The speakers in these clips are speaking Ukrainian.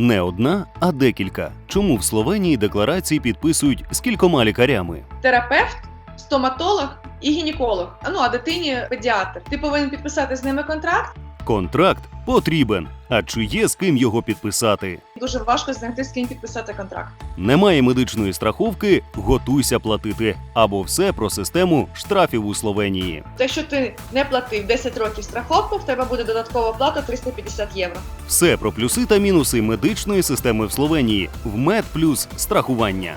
Не одна, а декілька. Чому в Словенії декларації підписують з кількома лікарями? терапевт, стоматолог і гінеколог. А ну а дитині педіатр. Ти повинен підписати з ними контракт. Контракт потрібен. А чи є з ким його підписати? Дуже важко знайти з ким підписати контракт. Немає медичної страховки, готуйся платити. Або все про систему штрафів у Словенії. Якщо ти не платив 10 років страховку, в тебе буде додаткова плата 350 євро. Все про плюси та мінуси медичної системи в Словенії. В Мед плюс страхування.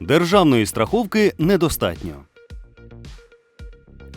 Державної страховки недостатньо.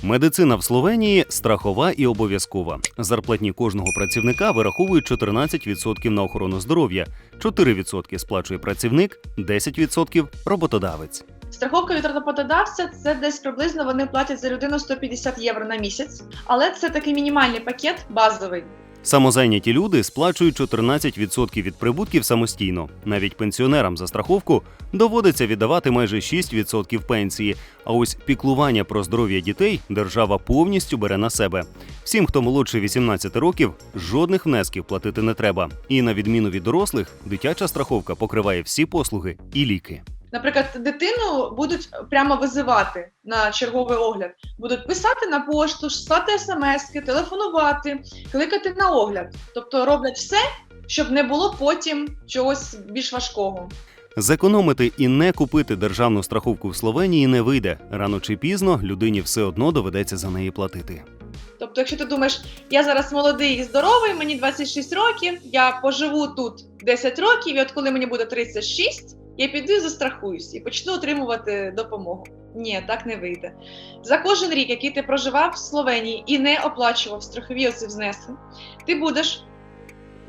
Медицина в Словенії страхова і обов'язкова. Зарплатні кожного працівника вираховують 14% на охорону здоров'я, 4% сплачує працівник, 10% роботодавець. Страховка від роботодавця це десь приблизно вони платять за людину 150 євро на місяць, але це такий мінімальний пакет базовий. Самозайняті люди сплачують 14% від прибутків самостійно. Навіть пенсіонерам за страховку доводиться віддавати майже 6% пенсії. А ось піклування про здоров'я дітей держава повністю бере на себе. Всім, хто молодше 18 років, жодних внесків платити не треба. І на відміну від дорослих, дитяча страховка покриває всі послуги і ліки. Наприклад, дитину будуть прямо визивати на черговий огляд, будуть писати на пошту, слати смски, телефонувати, кликати на огляд. Тобто роблять все, щоб не було потім чогось більш важкого. Зекономити і не купити державну страховку в Словенії не вийде. Рано чи пізно людині все одно доведеться за неї платити. Тобто, якщо ти думаєш, я зараз молодий і здоровий, мені 26 років, я поживу тут 10 років, і от коли мені буде 36, я піду і застрахуюсь і почну отримувати допомогу. Ні, так не вийде. За кожен рік, який ти проживав в Словенії і не оплачував страхові оці внески, ти будеш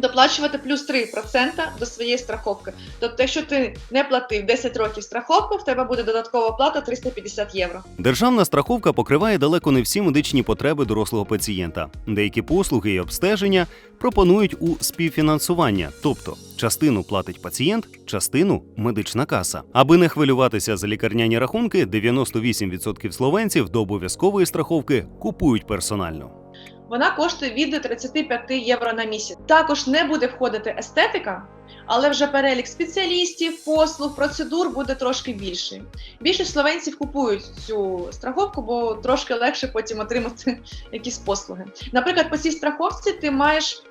доплачувати плюс 3% до своєї страховки. Тобто, якщо ти не платив 10 років страховку, в тебе буде додаткова плата 350 євро. Державна страховка покриває далеко не всі медичні потреби дорослого пацієнта. Деякі послуги і обстеження пропонують у співфінансування, тобто частину платить пацієнт, частину медична каса. Аби не хвилюватися за лікарняні рахунки, 98% словенців до обов'язкової страховки купують персонально. Вона коштує від 35 євро на місяць. Також не буде входити естетика, але вже перелік спеціалістів, послуг, процедур буде трошки більший. Більшість словенців купують цю страховку, бо трошки легше потім отримати якісь послуги. Наприклад, по цій страховці ти маєш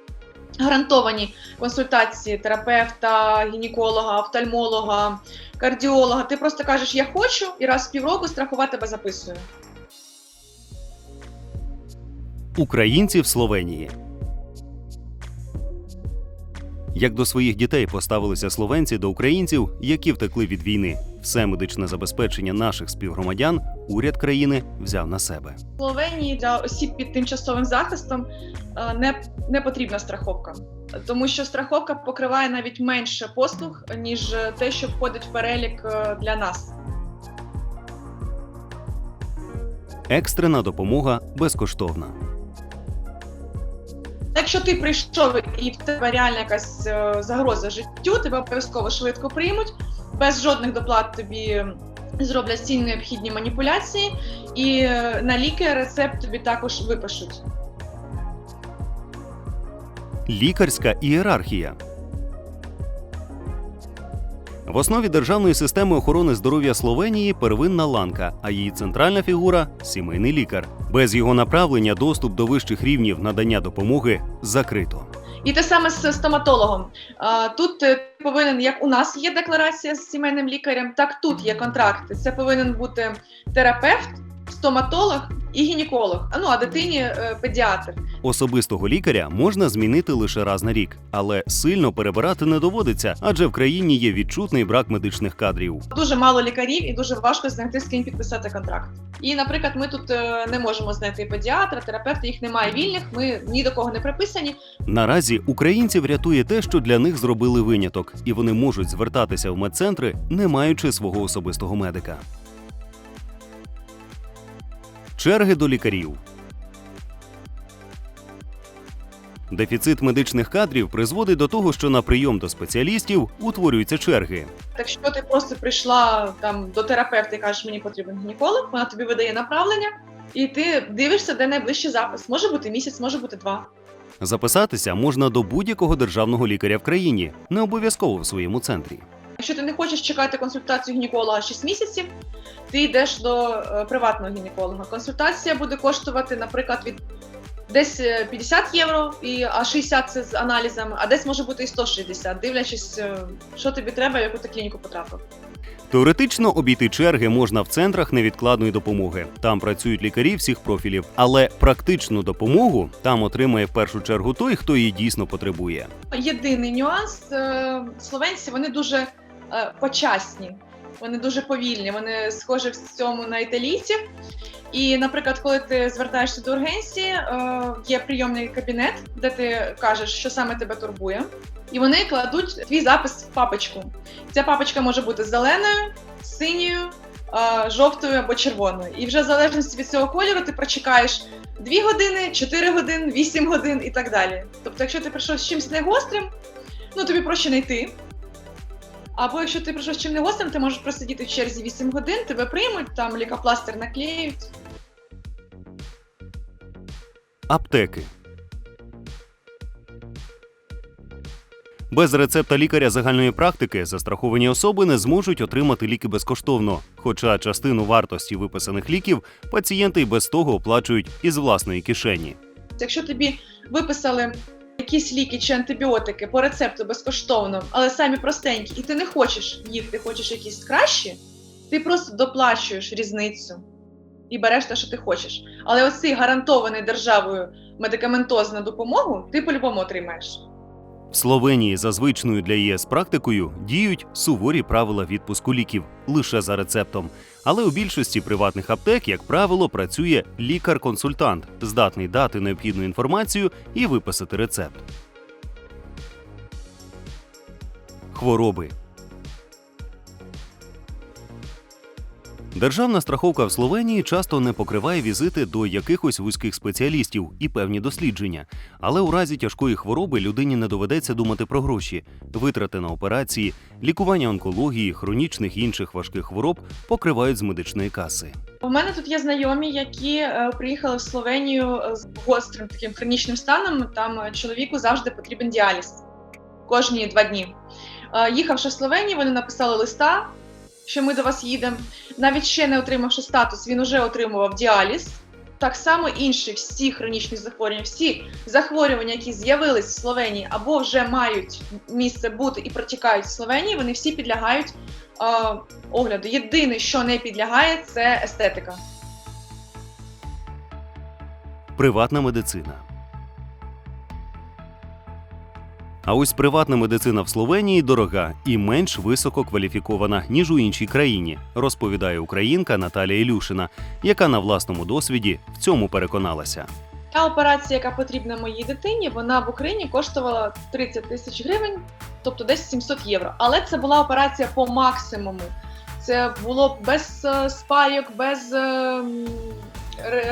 гарантовані консультації терапевта, гінеколога, офтальмолога, кардіолога. Ти просто кажеш, я хочу, і раз в півроку страхова тебе записує. Українці в Словенії. Як до своїх дітей поставилися словенці до українців, які втекли від війни, все медичне забезпечення наших співгромадян уряд країни взяв на себе. В Словенії для осіб під тимчасовим захистом е, не, не потрібна страховка, тому що страховка покриває навіть менше послуг, ніж те, що входить в перелік е, для нас. Екстрена допомога безкоштовна. Якщо ти прийшов і в тебе реальна якась е, загроза життю, тебе обов'язково швидко приймуть, без жодних доплат тобі зроблять всі необхідні маніпуляції, і е, на ліки рецепт тобі також випишуть. Лікарська ієрархія. В основі державної системи охорони здоров'я Словенії первинна ланка, а її центральна фігура сімейний лікар. Без його направлення доступ до вищих рівнів надання допомоги закрито. І те саме з стоматологом. Тут е, повинен, як у нас є декларація з сімейним лікарем, так тут є контракт. Це повинен бути терапевт, стоматолог і гінеколог. А ну а дитині е, педіатр. Особистого лікаря можна змінити лише раз на рік, але сильно перебирати не доводиться, адже в країні є відчутний брак медичних кадрів. Дуже мало лікарів і дуже важко знайти з ким підписати контракт. І, наприклад, ми тут е, не можемо знайти педіатра, терапевта, їх немає вільних. Ми ні до кого не приписані. Наразі українців рятує те, що для них зробили виняток, і вони можуть звертатися в медцентри, не маючи свого особистого медика. Черги до лікарів. Дефіцит медичних кадрів призводить до того, що на прийом до спеціалістів утворюються черги. Якщо ти просто прийшла там до терапевта і кажеш, мені потрібен гінеколог, вона тобі видає направлення, і ти дивишся, де найближчий запис. Може бути місяць, може бути два. Записатися можна до будь-якого державного лікаря в країні, не обов'язково в своєму центрі. Якщо ти не хочеш чекати консультацію гінеколога 6 місяців, ти йдеш до е, приватного гінеколога. Консультація буде коштувати, наприклад, від десь е, 50 євро, і, а 60 це з аналізами, а десь може бути і 160, дивлячись, е, що тобі треба, в яку ти клініку потрапив. Теоретично обійти черги можна в центрах невідкладної допомоги. Там працюють лікарі всіх профілів, але практичну допомогу там отримає в першу чергу той, хто її дійсно потребує. Єдиний нюанс е, словенці вони дуже е, почасні, вони дуже повільні, вони схожі в цьому на італійців. І, наприклад, коли ти звертаєшся до ургенції, е, є прийомний кабінет, де ти кажеш, що саме тебе турбує, і вони кладуть твій запис в папочку. Ця папочка може бути зеленою, синьою, е, жовтою або червоною. І вже в залежності від цього кольору ти прочекаєш 2 години, 4 години, 8 годин і так далі. Тобто, якщо ти прийшов з чимось негострим, ну тобі проще не йти. Або якщо ти прийшов з чим негострим, ти можеш просидіти в черзі 8 годин, тебе приймуть, там лікопластир наклеють. Аптеки. Без рецепта лікаря загальної практики застраховані особи не зможуть отримати ліки безкоштовно. Хоча частину вартості виписаних ліків пацієнти й без того оплачують із власної кишені. Якщо тобі виписали якісь ліки чи антибіотики по рецепту безкоштовно, але самі простенькі, і ти не хочеш їх, ти хочеш якісь кращі, ти просто доплачуєш різницю і береш те, що ти хочеш. Але оцей гарантований державою медикаментозну допомогу ти по-любому отримаєш. Словенії за звичною для ЄС практикою діють суворі правила відпуску ліків лише за рецептом. Але у більшості приватних аптек, як правило, працює лікар-консультант, здатний дати необхідну інформацію і виписати рецепт. Хвороби. Державна страховка в Словенії часто не покриває візити до якихось вузьких спеціалістів і певні дослідження. Але у разі тяжкої хвороби людині не доведеться думати про гроші. Витрати на операції, лікування онкології, хронічних і інших важких хвороб покривають з медичної каси. У мене тут є знайомі, які е, приїхали в Словенію е, з гострим таким хронічним станом. Там е, чоловіку завжди потрібен діаліз кожні два дні. Їхавши в Словенію, вони написали листа, що ми до вас їдемо. Навіть ще не отримавши статус, він уже отримував діаліз. Так само інші всі хронічні захворювання, всі захворювання, які з'явились в Словенії або вже мають місце бути і протікають в Словенії, вони всі підлягають е, огляду. Єдине, що не підлягає, це естетика. Приватна медицина. А ось приватна медицина в Словенії дорога і менш високо кваліфікована, ніж у іншій країні, розповідає українка Наталія Ілюшина, яка на власному досвіді в цьому переконалася. Та операція, яка потрібна моїй дитині, вона в Україні коштувала 30 тисяч гривень, тобто десь 700 євро. Але це була операція по максимуму. Це було без е, спайок, без е,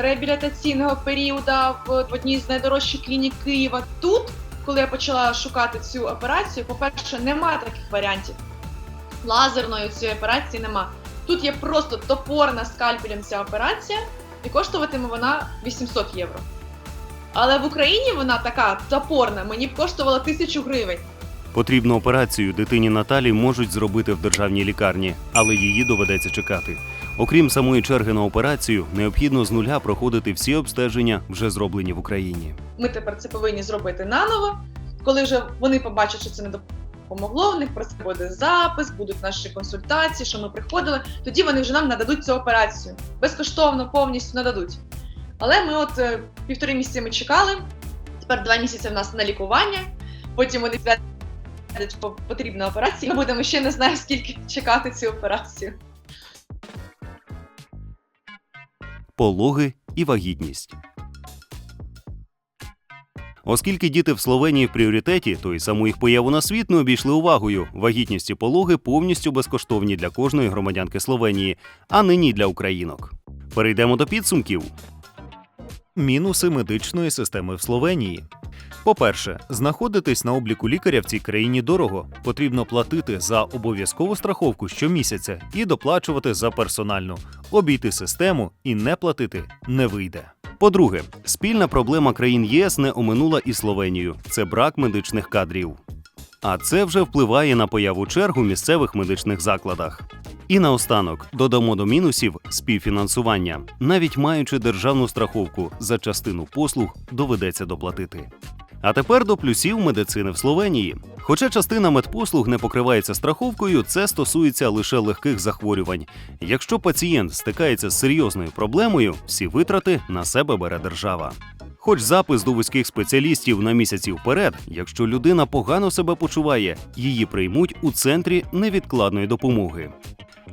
реабілітаційного періоду в одній з найдорожчих клінік Києва. Тут, коли я почала шукати цю операцію, по-перше, немає таких варіантів. Лазерної цієї операції нема. Тут є просто топорна скальпелем ця операція, і коштуватиме вона 800 євро. Але в Україні вона така топорна, мені б коштувала тисячу гривень. Потрібну операцію дитині Наталі можуть зробити в державній лікарні, але її доведеться чекати. Окрім самої черги на операцію, необхідно з нуля проходити всі обстеження, вже зроблені в Україні. Ми тепер це повинні зробити наново. Коли вже вони побачать, що це не допомогло, в них про це буде запис, будуть наші консультації, що ми приходили. Тоді вони вже нам нададуть цю операцію. Безкоштовно, повністю нададуть. Але ми от е, півтори місяці ми чекали. Тепер два місяці в нас на лікування. Потім вони потрібна операція. Ми будемо ще не знаю скільки чекати цю операцію. Пологи і вагітність. Оскільки діти в Словенії в пріоритеті, то й саму їх появу на світ не обійшли увагою. Вагітність і пологи повністю безкоштовні для кожної громадянки Словенії, а нині для українок. Перейдемо до підсумків. Мінуси медичної системи в Словенії. По-перше, знаходитись на обліку лікаря в цій країні дорого. Потрібно платити за обов'язкову страховку щомісяця і доплачувати за персональну. Обійти систему і не платити не вийде. По-друге, спільна проблема країн ЄС не оминула і Словенію це брак медичних кадрів. А це вже впливає на появу черг у місцевих медичних закладах. І наостанок додамо до мінусів співфінансування. Навіть маючи державну страховку за частину послуг доведеться доплатити. А тепер до плюсів медицини в Словенії. Хоча частина медпослуг не покривається страховкою, це стосується лише легких захворювань. Якщо пацієнт стикається з серйозною проблемою, всі витрати на себе бере держава. Хоч запис до вузьких спеціалістів на місяці вперед, якщо людина погано себе почуває, її приймуть у центрі невідкладної допомоги.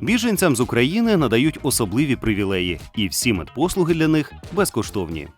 Біженцям з України надають особливі привілеї, і всі медпослуги для них безкоштовні.